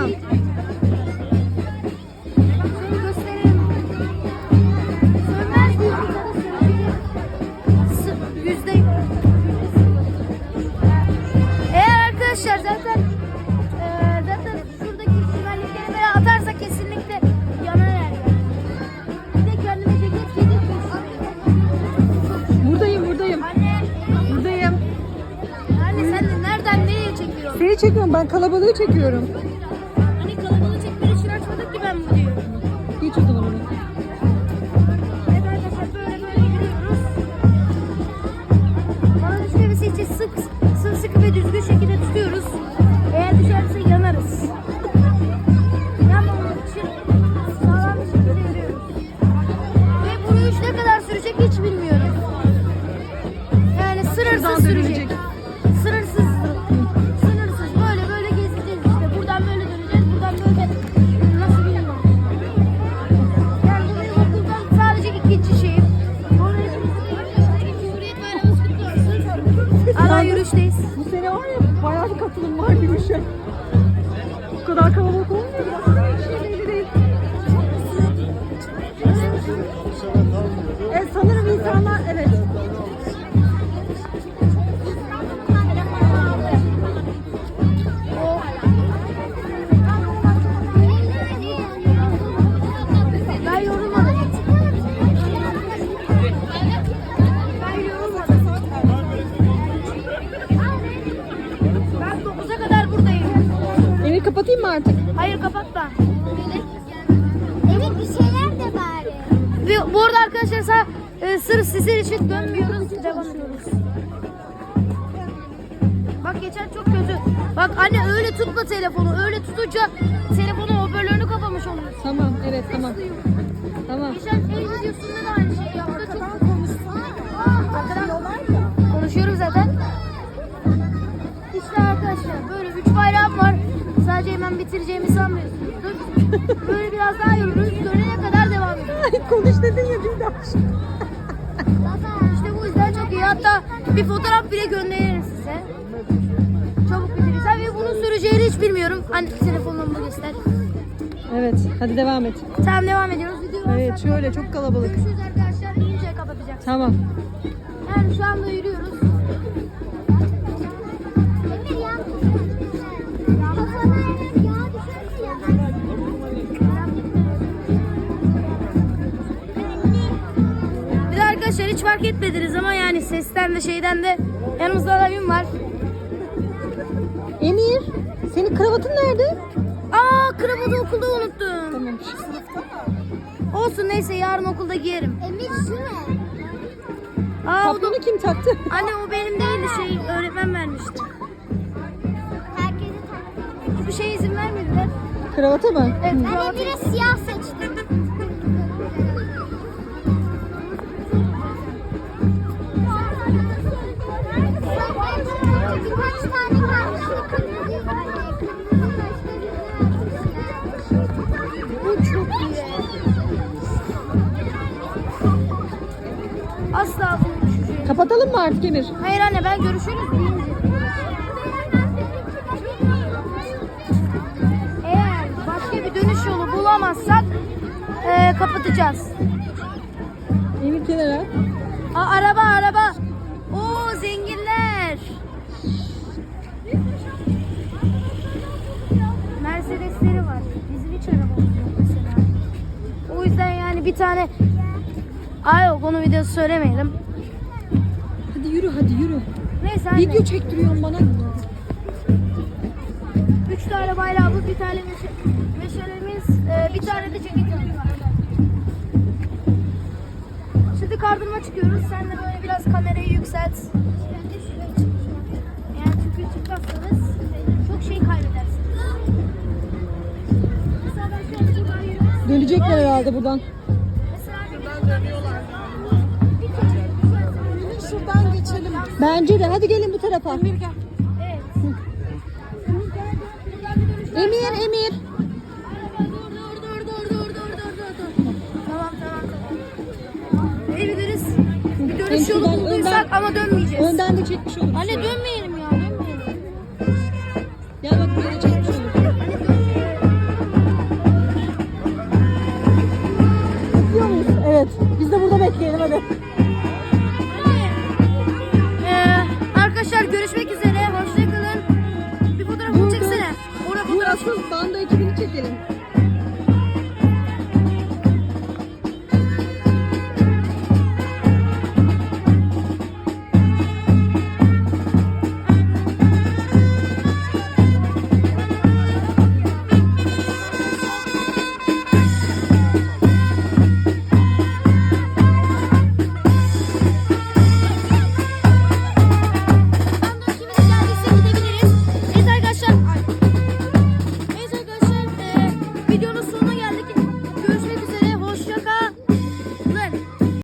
Tamam. Eğer arkadaşlar zaten e, zaten şuradaki güvenlikleri böyle atarsa kesinlikle yanar Buradayım buradayım. Anne. Buradayım. Anne sen nereden nereye çekiyorsun? Seni çekiyorum ben kalabalığı çekiyorum. Allah yürüyüşteyiz. Bu sene var ya bayağı bir katılım var yürüyüşe. Bu kadar kalabalık olmuyor. Kapatayım mı artık? Hayır kapatma. Evet bir şeyler de bari. Ve bu arada arkadaşlar e, sırf sizin için dönmüyoruz, devam ediyoruz. Bak geçen çok kötü. Bak anne öyle tutma telefonu. Öyle tutunca telefonun hoparlörünü kapamış oluyorsun. Tamam evet tamam. Tamam. Geçen el videosunda da Sadece hemen bitireceğimi sanmıyorsunuzdur. Böyle biraz daha yürürüz. Dönene kadar devam ediyoruz. Ay konuş dedin ya bir daha. İşte bu yüzden çok iyi. Hatta bir fotoğraf bile gönderirim size. Çabuk bitirirsen ve bunun süreceğini hiç bilmiyorum. Anne telefonumu göster. Evet hadi devam et. Tamam devam ediyoruz. Video Evet şöyle çok kalabalık. Görüşürüz arkadaşlar. İyice kapatacağız. Tamam. Yani şu anda yürüyoruz. Hiç fark etmediniz ama yani sesten de şeyden de yanımızda abim var. Emir senin kravatın nerede? Aa kravatı okulda unuttum. Tamam. Olsun neyse yarın okulda giyerim. Emir şu ne? Aa o da, kim taktı? anne o benim değildi şey öğretmen vermişti. Herkese. Bir şey izin vermediler. Kravata mı? Evet Ben. Emir'e siyah seçtim. Asla bu düşecek. Kapatalım mı artık Emir? Hayır anne ben görüşürüz deyince. Eğer başka bir dönüş yolu bulamazsak eee, kapatacağız. Emir kenara. Aa, araba araba. Oo zenginler. Mercedesleri var. Bizim hiç arabamız yok mesela. O yüzden yani bir tane Ay yok onu videosu söylemeyelim. Hadi yürü hadi yürü. Neyse anne. Video çektiriyorsun bana. Üç tane bayrağımız, bir tane meşe, meşalemiz, e, bir tane de ceketimiz var. Şimdi kardırma çıkıyoruz. Sen de böyle biraz kamerayı yükselt. Eğer çünkü çıkmazsanız çok şey kaybedersiniz. Dönecekler herhalde buradan. Buradan geçelim. Bence de. Hadi gelin bu tarafa. Emir gel. Evet. Emir, Emir. Dur, dur, dur, dur, dur, dur, dur. Tamam, tamam. Geri dönüş. Bir dönüş yolu Önden- bulduysak ama dönmeyeceğiz. Önden de çekmiş olur. Anne dönmeyelim ya, dönmeyelim. Gel bak böyle çekmiş olur. Bekliyor muyuz? Evet. Biz de burada bekleyelim hadi.